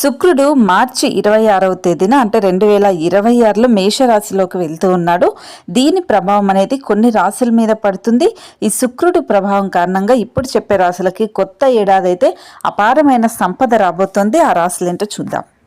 శుక్రుడు మార్చి ఇరవై ఆరవ తేదీన అంటే రెండు వేల ఇరవై ఆరులో మేషరాశిలోకి వెళ్తూ ఉన్నాడు. దీని ప్రభావం అనేది కొన్ని రాశుల మీద పడుతుంది. ఈ శుక్రుడి ప్రభావం కారణంగా ఇప్పుడు చెప్పే రాశులకి కొత్త ఏడాది అయితే అపారమైన సంపద రాబోతోంది. ఆ రాశులు ఏంటో చూద్దాం.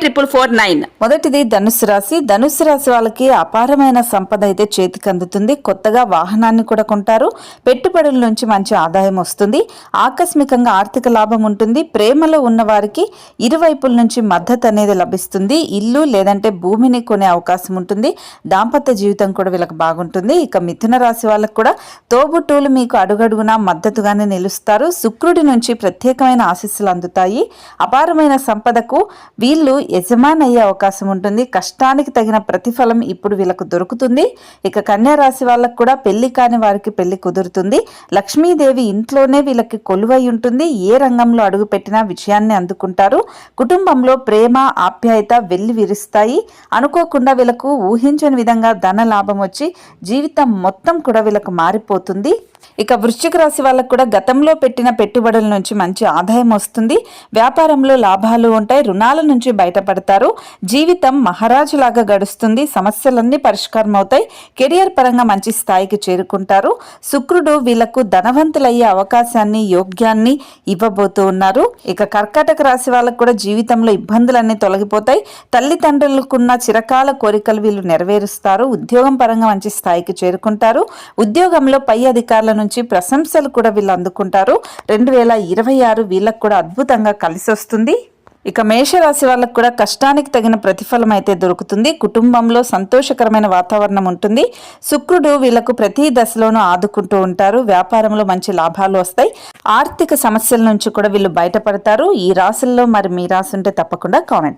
triple four nine. మొదటిది ధనుసు రాశి. ధనుసు రాశి వాళ్ళకి అపారమైన సంపద అయితే చేతికి అందుతుంది. కొత్తగా వాహనాన్ని కూడా కొంటారు. పెట్టుబడుల నుంచి మంచి ఆదాయం వస్తుంది. ఆకస్మికంగా ఆర్థిక లాభం ఉంటుంది. ప్రేమలో ఉన్న వారికి ఇరువైపుల నుంచి మద్దతు అనేది లభిస్తుంది. ఇల్లు లేదంటే భూమిని కొనే అవకాశం ఉంటుంది. దాంపత్య జీవితం కూడా వీళ్ళకి బాగుంటుంది. ఇక మిథున రాశి వాళ్ళకి కూడా తోబుట్టువులు మీకు అడుగడుగునా మద్దతుగానే నిలుస్తారు. శుక్రుడి నుంచి ప్రత్యేకమైన ఆశీస్సులు అందుతాయి. అపారమైన సంపదకు వీళ్ళు యజమాని అయ్యే అవకాశం ఉంటుంది. కష్టానికి తగిన ప్రతిఫలం ఇప్పుడు వీళ్ళకు దొరుకుతుంది. ఇక కన్యా రాశి వాళ్ళకు కూడా పెళ్ళి కాని వారికి పెళ్ళి కుదురుతుంది. లక్ష్మీదేవి ఇంట్లోనే వీళ్ళకి కొలువై ఉంటుంది. ఏ రంగంలో అడుగు పెట్టినా విజయాన్ని అందుకుంటారు. కుటుంబంలో ప్రేమ ఆప్యాయత వెళ్ళి విరుస్తాయి. అనుకోకుండా వీళ్ళకు ఊహించని విధంగా ధన లాభం వచ్చి జీవితం మొత్తం కూడా వీళ్ళకు మారిపోతుంది. ఇక వృశ్చిక రాశి వాళ్ళకు కూడా గతంలో పెట్టిన పెట్టుబడుల నుంచి మంచి ఆదాయం వస్తుంది. వ్యాపారంలో లాభాలు ఉంటాయి. రుణాల నుంచి బయటపడతారు. జీవితం మహారాజులాగా గడుస్తుంది. సమస్యలన్నీ పరిష్కారం అవుతాయి కెరియర్ పరంగా మంచి స్థాయికి చేరుకుంటారు. శుక్రుడు వీళ్ళకు ధనవంతులయ్యే అవకాశాన్ని యోగ్యాన్ని ఇవ్వబోతూ ఉన్నారు. ఇక కర్కాటక రాశి వాళ్ళకు కూడా జీవితంలో ఇబ్బందులన్నీ తొలగిపోతాయి. తల్లిదండ్రులకున్న చిరకాల కోరికలు వీళ్ళు నెరవేరుస్తారు. ఉద్యోగం పరంగా మంచి స్థాయికి చేరుకుంటారు. ఉద్యోగంలో పై అధికారుల నుంచి ప్రశంసలు కూడా వీళ్ళు అందుకుంటారు. రెండు వేల ఇరవై ఆరు వీళ్ళకు కూడా అద్భుతంగా కలిసి వస్తుంది ఇక మేషరాశి వాళ్ళకు కూడా కష్టానికి తగిన ప్రతిఫలం అయితే దొరుకుతుంది. కుటుంబంలో సంతోషకరమైన వాతావరణం ఉంటుంది. శుక్రుడు వీళ్ళకు ప్రతి దశలోనూ ఆదుకుంటూ ఉంటారు. వ్యాపారంలో మంచి లాభాలు వస్తాయి. ఆర్థిక సమస్యల నుంచి కూడా వీళ్ళు బయటపడతారు. ఈ రాశుల్లో మరి మీ రాసి ఉంటే తప్పకుండా కామెంట్